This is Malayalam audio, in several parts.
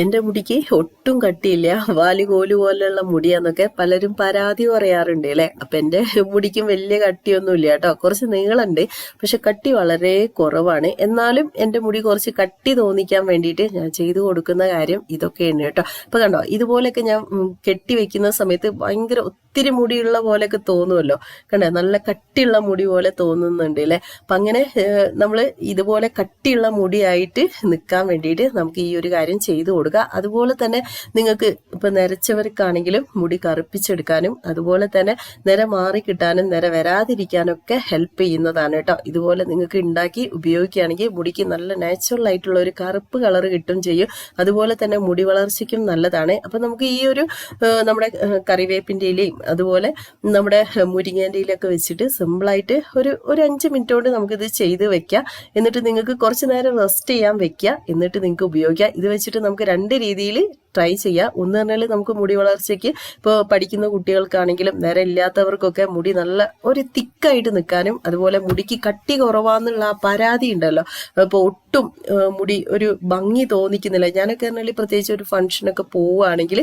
എന്റെ മുടിക്ക് ഒട്ടും കട്ടിയില്ല. വാലുകോൽ പോലെയുള്ള മുടിയാന്നൊക്കെ പലരും പരാതി പറയാറുണ്ട് അല്ലെ? അപ്പൊ എന്റെ മുടിക്കും വലിയ കട്ടിയൊന്നും ഇല്ല കേട്ടോ. കുറച്ച് നീളമുണ്ട്. പക്ഷെ കട്ടി വളരെ കുറവാണ്. എന്നാലും എന്റെ മുടി കുറച്ച് കട്ടി തോന്നിക്കാൻ വേണ്ടിയിട്ട് ഞാൻ ചെയ്തു കൊടുക്കുന്ന കാര്യം ഇതൊക്കെയാണ് കേട്ടോ. അപ്പൊ കണ്ടോ ഇതുപോലെയൊക്കെ ഞാൻ കെട്ടി വെക്കുന്ന സമയത്ത് ഭയങ്കര ഒത്തിരി മുടിയുള്ള പോലെയൊക്കെ തോന്നുമല്ലോ. കണ്ടോ നല്ല കട്ടിയുള്ള മുടി പോലെ തോന്നുന്നുണ്ട് അല്ലെ? അപ്പൊ അങ്ങനെ നമ്മൾ ഇതുപോലെ കട്ടിയുള്ള മുടിയായിട്ട് നിൽക്കാൻ വേണ്ടിയിട്ട് നമുക്ക് ഈ ഒരു കാര്യം ചെയ്തു കൊടുക്കുക. അതുപോലെ തന്നെ നിങ്ങൾക്ക് ഇപ്പൊ നരച്ചവർക്കാണെങ്കിലും മുടി കറുപ്പിച്ചെടുക്കാനും അതുപോലെ തന്നെ നിര മാറി കിട്ടാനും നിര വരാതിരിക്കാനും ഒക്കെ ഹെൽപ്പ് ചെയ്യുന്നതാണ് കേട്ടോ. ഇതുപോലെ നിങ്ങൾക്ക് ഉണ്ടാക്കി ഉപയോഗിക്കുകയാണെങ്കിൽ മുടിക്ക് നല്ല നാച്ചുറൽ ആയിട്ടുള്ള ഒരു കറുപ്പ് കളർ കിട്ടും ചെയ്യും. അതുപോലെ തന്നെ മുടി വളർച്ചയ്ക്കും നല്ലതാണ്. അപ്പൊ നമുക്ക് ഈ ഒരു നമ്മുടെ കറിവേപ്പിന്റെ ഇലയും അതുപോലെ നമ്മുടെ മുരിങ്ങേന്റെ ഇലയൊക്കെ വെച്ചിട്ട് സിമ്പിളായിട്ട് ഒരു ഒരു അഞ്ച് മിനിറ്റ് കൊണ്ട് നമുക്കിത് ചെയ്ത് വെക്കാം. എന്നിട്ട് നിങ്ങൾക്ക് കുറച്ച് നേരം റെസ്റ്റ് ചെയ്യാൻ വെക്കുക എന്നിട്ട് നിങ്ങൾക്ക് ഉപയോഗിക്കാം. ഇത് വെച്ചിട്ട് നമുക്ക് രീതിയിൽ ട്രൈ ചെയ്യാം. ഒന്ന് പറഞ്ഞാൽ നമുക്ക് മുടി വളർച്ചയ്ക്ക് ഇപ്പോൾ പഠിക്കുന്ന കുട്ടികൾക്കാണെങ്കിലും നേരെ ഇല്ലാത്തവർക്കൊക്കെ മുടി നല്ല ഒരു തിക്കായിട്ട് നിൽക്കാനും അതുപോലെ മുടിക്ക് കട്ടി കുറവാന്നുള്ള ആ പരാതി ഉണ്ടല്ലോ. അപ്പോൾ ഒട്ടും മുടി ഒരു ഭംഗി തോന്നിക്കുന്നില്ല. ഞാനൊക്കെ പറഞ്ഞാൽ പ്രത്യേകിച്ച് ഒരു ഫംഗ്ഷനൊക്കെ പോവുകയാണെങ്കിൽ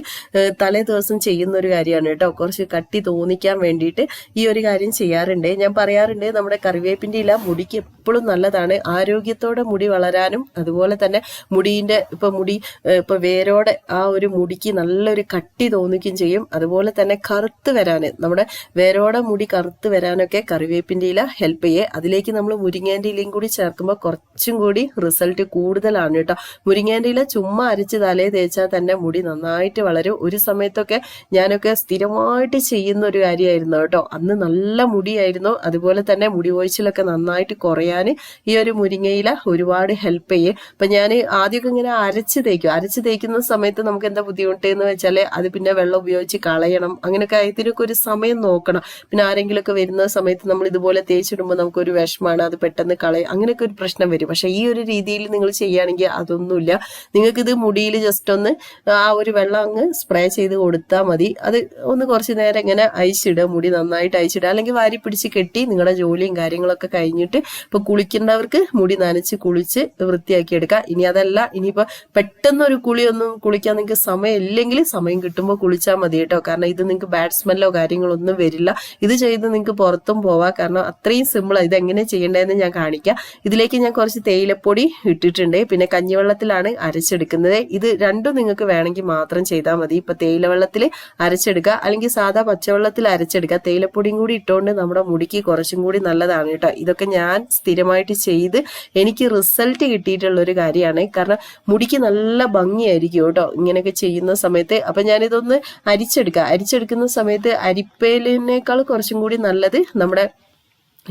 തലേ ദിവസം ചെയ്യുന്ന ഒരു കാര്യമാണ് കേട്ടോ. കുറച്ച് കട്ടി തോന്നിക്കാൻ വേണ്ടിയിട്ട് ഈ ഒരു കാര്യം ചെയ്യാറുണ്ട്. ഞാൻ പറയാറുണ്ട് നമ്മുടെ കറിവേപ്പിന്റെ ഇല മുടിക്ക് എപ്പോഴും നല്ലതാണ്. ആരോഗ്യത്തോടെ മുടി വളരാനും അതുപോലെ തന്നെ മുടിയിന്റെ ഇപ്പോൾ മുടി ഇപ്പോൾ ഇപ്പൊ വേരോടെ ഒരു മുടിക്ക് നല്ലൊരു കട്ടി തോന്നുകയും ചെയ്യും. അതുപോലെ തന്നെ കറുത്ത് വരാൻ നമ്മുടെ വേരോടെ മുടി കറുത്ത് വരാനൊക്കെ കറിവേപ്പിന്റെ ഇല ഹെൽപ്പ് ചെയ്യേ. അതിലേക്ക് നമ്മൾ മുരിങ്ങേന്റെ ഇലയും കൂടി ചേർക്കുമ്പോൾ കുറച്ചും കൂടി റിസൾട്ട് കൂടുതലാണ് കേട്ടോ. മുരിങ്ങേന്റെ ഇല ചുമ്മാ അരച്ച് തലേ തേച്ചാൽ തന്നെ മുടി നന്നായിട്ട് വളരും. ഒരു സമയത്തൊക്കെ ഞാനൊക്കെ സ്ഥിരമായിട്ട് ചെയ്യുന്ന ഒരു കാര്യമായിരുന്നു കേട്ടോ. അന്ന് നല്ല മുടിയായിരുന്നു. അതുപോലെ തന്നെ മുടി ഒഴിച്ചിലൊക്കെ നന്നായിട്ട് കുറയാൻ ഈ ഒരു മുരിങ്ങയില ഒരുപാട് ഹെൽപ്പ് ചെയ്യും. അപ്പം ഞാൻ ആദ്യമൊക്കെ ഇങ്ങനെ അരച്ച് തേക്കും. അരച്ച് തേക്കുന്ന സമയത്ത് നമുക്ക് എന്താ ബുദ്ധിമുട്ട് എന്ന് വെച്ചാൽ അത് പിന്നെ വെള്ളം ഉപയോഗിച്ച് കളയണം. അങ്ങനെയൊക്കെ ഇതിനൊക്കെ ഒരു സമയം നോക്കണം. പിന്നെ ആരെങ്കിലുമൊക്കെ വരുന്ന സമയത്ത് നമ്മൾ ഇതുപോലെ തേച്ചിടുമ്പോൾ നമുക്കൊരു വിഷമാണ് അത് പെട്ടെന്ന് കളയും. അങ്ങനെയൊക്കെ ഒരു പ്രശ്നം വരും. പക്ഷെ ഈ ഒരു രീതിയിൽ നിങ്ങൾ ചെയ്യുകയാണെങ്കിൽ അതൊന്നുമില്ല. നിങ്ങൾക്ക് ഇത് മുടിയിൽ ജസ്റ്റ് ഒന്ന് ആ ഒരു വെള്ളം അങ്ങ് സ്പ്രേ ചെയ്ത് കൊടുത്താൽ മതി. അത് ഒന്ന് കുറച്ച് നേരം ഇങ്ങനെ അയച്ചിടുക മുടി നന്നായിട്ട് അയച്ചിടുക അല്ലെങ്കിൽ വാരി പിടിച്ച് കെട്ടി നിങ്ങളുടെ ജോലിയും കാര്യങ്ങളൊക്കെ കഴിഞ്ഞിട്ട് ഇപ്പൊ കുളിക്കേണ്ടവർക്ക് മുടി നനച്ച് കുളിച്ച് വൃത്തിയാക്കി എടുക്കുക. ഇനി അതല്ല ഇനിയിപ്പോ പെട്ടെന്ന് ഒരു കുളിയൊന്നും കുളിക്കാൻ നിങ്ങൾക്ക് സമയം ഇല്ലെങ്കിൽ സമയം കിട്ടുമ്പോൾ കുളിച്ചാൽ മതി കേട്ടോ. കാരണം ഇത് നിങ്ങൾക്ക് ബാഡ് കാര്യങ്ങളോ ഒന്നും വരില്ല. ഇത് ചെയ്ത് നിങ്ങൾക്ക് പുറത്തും പോവാം. കാരണം അത്രയും സിമ്പിളാണ് ഇത് എങ്ങനെ ചെയ്യേണ്ടതെന്ന് ഞാൻ കാണിക്കാം. ഇതിലേക്ക് ഞാൻ കുറച്ച് തേയിലപ്പൊടി ഇട്ടിട്ടുണ്ട്. പിന്നെ കഞ്ഞിവെള്ളത്തിലാണ് അരച്ചെടുക്കുന്നത്. ഇത് രണ്ടും നിങ്ങൾക്ക് വേണമെങ്കിൽ മാത്രം ചെയ്താൽ മതി. ഇപ്പൊ തേയില വെള്ളത്തിൽ അരച്ചെടുക്കുക. അല്ലെങ്കിൽ സാധാ പച്ചവെള്ളത്തിൽ അരച്ചെടുക്കുക. തേയിലപ്പൊടിയും കൂടി ഇട്ടുകൊണ്ട് നമ്മുടെ മുടിക്ക് കുറച്ചും കൂടി നല്ലതാണ് കേട്ടോ. ഇതൊക്കെ ഞാൻ സ്ഥിരമായിട്ട് ചെയ്ത് എനിക്ക് റിസൾട്ട് കിട്ടിയിട്ടുള്ള ഒരു കാര്യമാണ്. കാരണം മുടിക്ക് നല്ല ഭംഗിയായിരിക്കും കേട്ടോ. ഇങ്ങനെയൊക്കെ ചെയ്യുന്ന സമയത്ത് അപ്പം ഞാനിതൊന്ന് അരിച്ചെടുക്കുക അരിച്ചെടുക്കുന്ന സമയത്ത് അരിപ്പേലിനേക്കാൾ കുറച്ചും കൂടി നല്ലത് നമ്മുടെ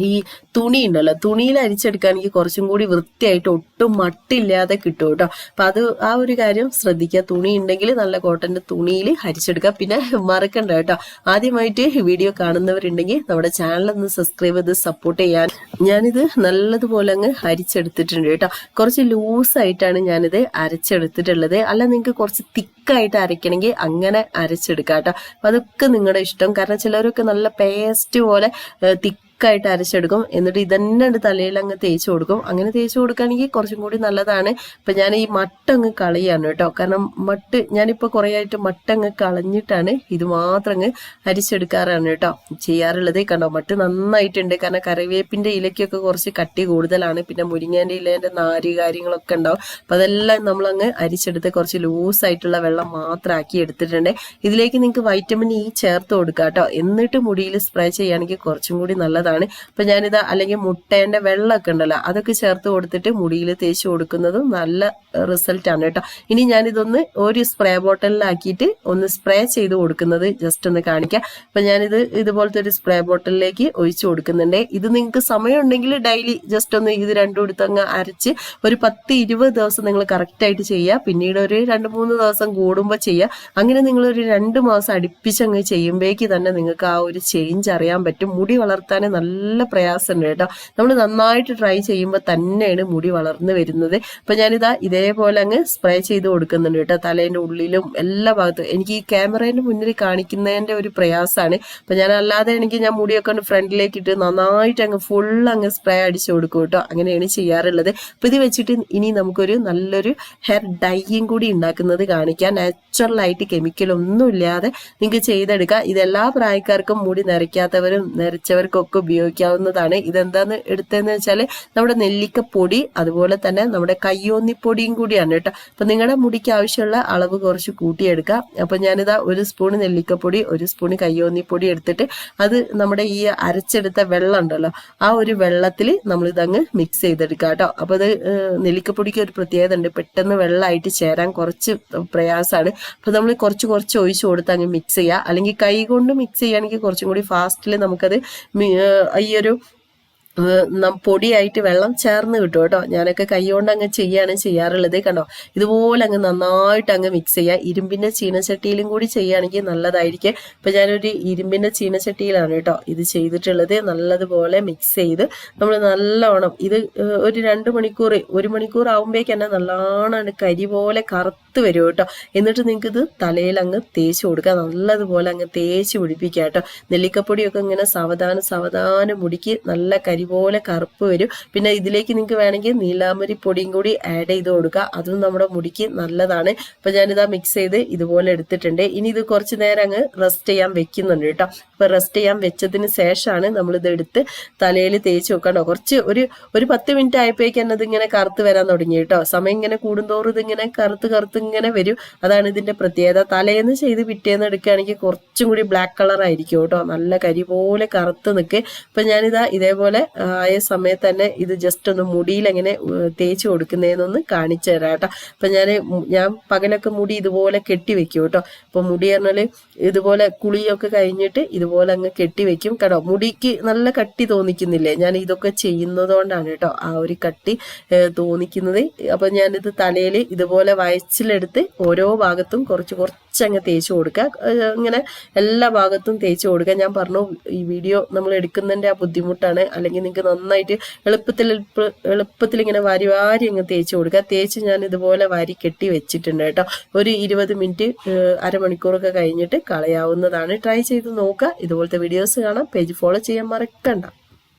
ഈ തുണി ഉണ്ടല്ലോ തുണിയിൽ അരിച്ചെടുക്കാൻ എനിക്ക് കുറച്ചും കൂടി വൃത്തിയായിട്ട് ഒട്ടും മട്ടില്ലാതെ കിട്ടും കേട്ടോ. അപ്പൊ അത് ആ ഒരു കാര്യം ശ്രദ്ധിക്കുക. തുണി ഉണ്ടെങ്കിൽ നല്ല കോട്ടന്റെ തുണിയിൽ അരിച്ചെടുക്കുക. പിന്നെ മറക്കണ്ട കേട്ടോ. ആദ്യമായിട്ട് വീഡിയോ കാണുന്നവരുണ്ടെങ്കിൽ നമ്മുടെ ചാനൽ ഒന്ന് സബ്സ്ക്രൈബ് ചെയ്ത് സപ്പോർട്ട് ചെയ്യാൻ. ഞാനിത് നല്ലതുപോലെ അങ്ങ് അരിച്ചെടുത്തിട്ടുണ്ട് കേട്ടോ. കുറച്ച് ലൂസായിട്ടാണ് ഞാനിത് അരച്ചെടുത്തിട്ടുള്ളത്. അല്ല നിങ്ങൾക്ക് കുറച്ച് തിക്കായിട്ട് അരയ്ക്കണമെങ്കിൽ അങ്ങനെ അരച്ചെടുക്കാം കേട്ടോ. അപ്പൊ അതൊക്കെ നിങ്ങളുടെ ഇഷ്ടം. കാരണം ചിലരൊക്കെ നല്ല പേസ്റ്റ് പോലെ തിക്ക് തിക്കായിട്ട് അരച്ചെടുക്കും. എന്നിട്ട് ഇതന്നെ തലയിൽ അങ്ങ് തേച്ച് കൊടുക്കും. അങ്ങനെ തേച്ച് കൊടുക്കുകയാണെങ്കിൽ കുറച്ചും കൂടി നല്ലതാണ്. ഇപ്പം ഞാൻ ഈ മട്ടങ്ങ് കളയാണ് കേട്ടോ. കാരണം മട്ട് ഞാനിപ്പോൾ കുറേ ആയിട്ട് മട്ടങ്ങ് കളഞ്ഞിട്ടാണ് ഇത് മാത്രം അങ്ങ് അരിച്ചെടുക്കാറാണ് കേട്ടോ ചെയ്യാറുള്ളത്. കണ്ടോ മട്ട് നന്നായിട്ടുണ്ട്. കാരണം കറിവേപ്പിന്റെ ഇലയ്ക്കൊക്കെ കുറച്ച് കട്ടി കൂടുതലാണ്. പിന്നെ മുരിങ്ങേന്റെ ഇലേന്റെ നാര് കാര്യങ്ങളൊക്കെ ഉണ്ടാവും. അപ്പം അതെല്ലാം നമ്മളങ്ങ് അരിച്ചെടുത്ത് കുറച്ച് ലൂസായിട്ടുള്ള വെള്ളം മാത്രം ആക്കി എടുത്തിട്ടുണ്ട്. ഇതിലേക്ക് നിങ്ങൾക്ക് വൈറ്റമിൻ ഇ ചേർത്ത് കൊടുക്കാം കേട്ടോ. എന്നിട്ട് മുടിയിൽ സ്പ്രേ ചെയ്യുകയാണെങ്കിൽ കുറച്ചും കൂടി നല്ലതാണ് ഇപ്പൊ ഞാനിത് അല്ലെങ്കിൽ മുട്ടേന്റെ വെള്ളമൊക്കെ ഉണ്ടല്ലോ അതൊക്കെ ചേർത്ത് കൊടുത്തിട്ട് മുടിയിൽ തേച്ച് കൊടുക്കുന്നതും നല്ല റിസൾട്ട് ആണ് കേട്ടോ. ഇനി ഞാനിതൊന്ന് ഒരു സ്പ്രേ ബോട്ടലിലാക്കിയിട്ട് ഒന്ന് സ്പ്രേ ചെയ്ത് കൊടുക്കുന്നത് ജസ്റ്റ് ഒന്ന് കാണിക്കാം. അപ്പൊ ഞാനിത് ഇതുപോലത്തെ ഒരു സ്പ്രേ ബോട്ടലിലേക്ക് ഒഴിച്ചു കൊടുക്കുന്നുണ്ട്. ഇത് നിങ്ങൾക്ക് സമയമുണ്ടെങ്കിൽ ഡെയിലി ജസ്റ്റ് ഒന്ന് ഇത് രണ്ടും എടുത്തങ്ങ് അരച്ച് ഒരു പത്ത് ഇരുപത് ദിവസം നിങ്ങൾ കറക്റ്റ് ആയിട്ട് ചെയ്യുക. പിന്നീട് ഒരു രണ്ട് മൂന്ന് ദിവസം കൂടുമ്പോൾ ചെയ്യുക. അങ്ങനെ നിങ്ങൾ ഒരു രണ്ട് മാസം അടുപ്പിച്ചങ്ങ് ചെയ്യുമ്പോഴേക്ക് തന്നെ നിങ്ങൾക്ക് ആ ഒരു ചേഞ്ച് അറിയാൻ പറ്റും. മുടി വളർത്താൻ നല്ല പ്രയാസമുണ്ട് കേട്ടോ. നമ്മൾ നന്നായിട്ട് ട്രൈ ചെയ്യുമ്പോൾ തന്നെയാണ് മുടി വളർന്നു വരുന്നത്. അപ്പം ഞാനിതാ ഇതേപോലെ അങ്ങ് സ്പ്രേ ചെയ്ത് കൊടുക്കുന്നുണ്ട് കേട്ടോ. തലേന്റെ ഉള്ളിലും എല്ലാ ഭാഗത്തും. എനിക്ക് ഈ ക്യാമറേന്റെ മുന്നിൽ കാണിക്കുന്നതിന്റെ ഒരു പ്രയാസമാണ്. അപ്പം ഞാൻ അല്ലാതെ എനിക്ക് ഞാൻ മുടിയൊക്കെ ഒന്ന് ഫ്രണ്ടിലേക്ക് ഇട്ട് നന്നായിട്ട് അങ്ങ് ഫുൾ അങ്ങ് സ്പ്രേ അടിച്ചു കൊടുക്കും കേട്ടോ. അങ്ങനെയാണ് ചെയ്യാറുള്ളത്. അപ്പം ഇത് വെച്ചിട്ട് ഇനി നമുക്കൊരു നല്ലൊരു ഹെയർ ഡൈയും കൂടി ഉണ്ടാക്കുന്നത് കാണിക്കാം. നാച്ചുറൽ ആയിട്ട് കെമിക്കൽ ഒന്നും ഇല്ലാതെ നിങ്ങൾക്ക് ചെയ്തെടുക്കാം. ഇത് എല്ലാ പ്രായക്കാർക്കും മുടി നിറയ്ക്കാത്തവരും നിറച്ചവർക്കും ഒക്കെ ഉപയോഗിക്കാവുന്നതാണ്. ഇതെന്താന്ന് എടുത്തതെന്ന് വെച്ചാൽ നമ്മുടെ നെല്ലിക്കപ്പൊടി അതുപോലെ തന്നെ നമ്മുടെ കയ്യോന്നിപ്പൊടിയും കൂടിയാണ് കേട്ടോ. അപ്പൊ നിങ്ങളുടെ മുടിക്ക് ആവശ്യമുള്ള അളവ് കുറച്ച് കൂട്ടിയെടുക്കാം. അപ്പൊ ഞാനിതാ ഒരു സ്പൂൺ നെല്ലിക്കപ്പൊടി ഒരു സ്പൂൺ കയ്യോന്നിപ്പൊടി എടുത്തിട്ട് അത് നമ്മുടെ ഈ അരച്ചെടുത്ത വെള്ളം ഉണ്ടല്ലോ ആ ഒരു വെള്ളത്തിൽ നമ്മൾ ഇതങ്ങ് മിക്സ് ചെയ്തെടുക്കാം കേട്ടോ. അപ്പൊ അത് നെല്ലിക്കപ്പൊടിക്ക് ഒരു പ്രത്യേകത ഉണ്ട്. പെട്ടെന്ന് വെള്ളമായിട്ട് ചേരാൻ കുറച്ച് പ്രയാസമാണ്. അപ്പൊ നമ്മൾ കുറച്ച് കുറച്ച് ഒഴിച്ചു കൊടുത്ത് അങ്ങ് മിക്സ് ചെയ്യുക അല്ലെങ്കിൽ കൈ കൊണ്ട് മിക്സ് ചെയ്യുകയാണെങ്കിൽ കുറച്ചും കൂടി ഫാസ്റ്റിൽ നമുക്കത് ഈ ഒരു പൊടിയായിട്ട് വെള്ളം ചേർന്ന് കിട്ടും കേട്ടോ. ഞാനൊക്കെ കൈകൊണ്ട് അങ്ങ് ചെയ്യാണ് ചെയ്യാറുള്ളത് കണ്ടോ. ഇതുപോലെ അങ്ങ് നന്നായിട്ട് അങ്ങ് മിക്സ് ചെയ്യുക ഇരുമ്പിന്റെ ചീനച്ചട്ടിയിലും കൂടി ചെയ്യുകയാണെങ്കിൽ നല്ലതായിരിക്കും. ഇപ്പൊ ഞാനൊരു ഇരുമ്പിന്റെ ചീനച്ചട്ടിയിലാണ് കേട്ടോ ഇത് ചെയ്തിട്ടുള്ളത്. നല്ലതുപോലെ മിക്സ് ചെയ്ത് നമ്മൾ നല്ലോണം ഇത് ഒരു രണ്ട് മണിക്കൂർ ഒരു മണിക്കൂർ ആകുമ്പോഴേക്ക് തന്നെ നല്ലോണം കരി പോലെ കറുത്ത് വരും കേട്ടോ. എന്നിട്ട് നിങ്ങൾക്ക് ഇത് തലയിൽ അങ്ങ് തേച്ച് കൊടുക്കുക. നല്ലതുപോലെ അങ്ങ് തേച്ച് പിടിപ്പിക്കുക കേട്ടോ. നെല്ലിക്കപ്പൊടിയൊക്കെ ഇങ്ങനെ സാവധാനം സാവധാനം മുടിക്ക് നല്ല കരി പോലെ കറുപ്പ് വരും. പിന്നെ ഇതിലേക്ക് നിങ്ങൾക്ക് വേണമെങ്കിൽ നീലാമരി പൊടിയും കൂടി ആഡ് ചെയ്ത് കൊടുക്കുക. അതും നമ്മുടെ മുടിക്ക് നല്ലതാണ്. ഇപ്പൊ ഞാനിതാ മിക്സ് ചെയ്ത് ഇതുപോലെ എടുത്തിട്ടുണ്ട്. ഇനി ഇത് കുറച്ച് നേരം അങ്ങ് റെസ്റ്റ് ചെയ്യാൻ വെക്കുന്നുണ്ട് കേട്ടോ. അപ്പൊ റെസ്റ്റ് ചെയ്യാൻ വെച്ചതിന് ശേഷമാണ് നമ്മൾ ഇത് എടുത്ത് തലയിൽ തേച്ച് വെക്കണ്ടോ കുറച്ച് ഒരു ഒരു പത്ത് മിനിറ്റ് ആയപ്പോഴേക്കും തന്നെ ഇതിങ്ങനെ കറുത്ത് വരാൻ തുടങ്ങി കേട്ടോ. സമയം ഇങ്ങനെ കൂടുന്തോറും ഇതിങ്ങനെ കറുത്ത് കറുത്ത് ഇങ്ങനെ വരും. അതാണ് ഇതിന്റെ പ്രത്യേകത. തലേന്ന് ചെയ്ത് പിറ്റേന്ന് എടുക്കുകയാണെങ്കിൽ കുറച്ചും കൂടി ബ്ലാക്ക് കളർ ആയിരിക്കും കേട്ടോ. നല്ല കരി പോലെ കറുത്ത് നിൽക്ക്. ഇപ്പൊ ഞാനിതാ ഇതേപോലെ ആയ സമയത്ത് തന്നെ ഇത് ജസ്റ്റ് ഒന്ന് മുടിയിൽ എങ്ങനെ തേച്ചു കൊടുക്കുന്നതെന്നൊന്ന് കാണിച്ചു തരാം കേട്ടോ. അപ്പൊ ഞാൻ ഞാൻ പകലൊക്കെ മുടി ഇതുപോലെ കെട്ടി വെക്കും കേട്ടോ. അപ്പൊ മുടി പറഞ്ഞാൽ ഇതുപോലെ കുളിയൊക്കെ കഴിഞ്ഞിട്ട് ഇതുപോലെ അങ്ങ് കെട്ടി വെക്കും കേട്ടോ. മുടിക്ക് നല്ല കട്ടി തോന്നിക്കുന്നില്ലേ? ഞാൻ ഇതൊക്കെ ചെയ്യുന്നതുകൊണ്ടാണ് കേട്ടോ ആ ഒരു കട്ടി തോന്നിക്കുന്നത്. അപ്പൊ ഞാനിത് തലയിൽ ഇതുപോലെ വയച്ചിലെടുത്ത് ഓരോ ഭാഗത്തും കുറച്ച് കുറച്ചങ്ങ് തേച്ച് കൊടുക്കുക. ഇങ്ങനെ എല്ലാ ഭാഗത്തും തേച്ച് കൊടുക്കുക. ഞാൻ പറഞ്ഞു ഈ വീഡിയോ നമ്മൾ എടുക്കുന്നതിന്റെ ആ ബുദ്ധിമുട്ടാണ്. അല്ലെങ്കിൽ നിങ്ങൾക്ക് നന്നായിട്ട് എളുപ്പത്തിൽ എളുപ്പത്തിൽ ഇങ്ങനെ വാരി വാരി അങ്ങ് തേച്ച് കൊടുക്കുക. തേച്ച് ഞാൻ ഇതുപോലെ വാരി കെട്ടി വെച്ചിട്ടുണ്ട് കേട്ടോ. ഒരു ഇരുപത് മിനിറ്റ് അരമണിക്കൂറൊക്കെ കഴിഞ്ഞിട്ട് കളയാവുന്നതാണ്. ട്രൈ ചെയ്ത് നോക്കുക. ഇതുപോലത്തെ വീഡിയോസ് കാണാം. പേജ് ഫോളോ ചെയ്യാൻ മറക്കണ്ട.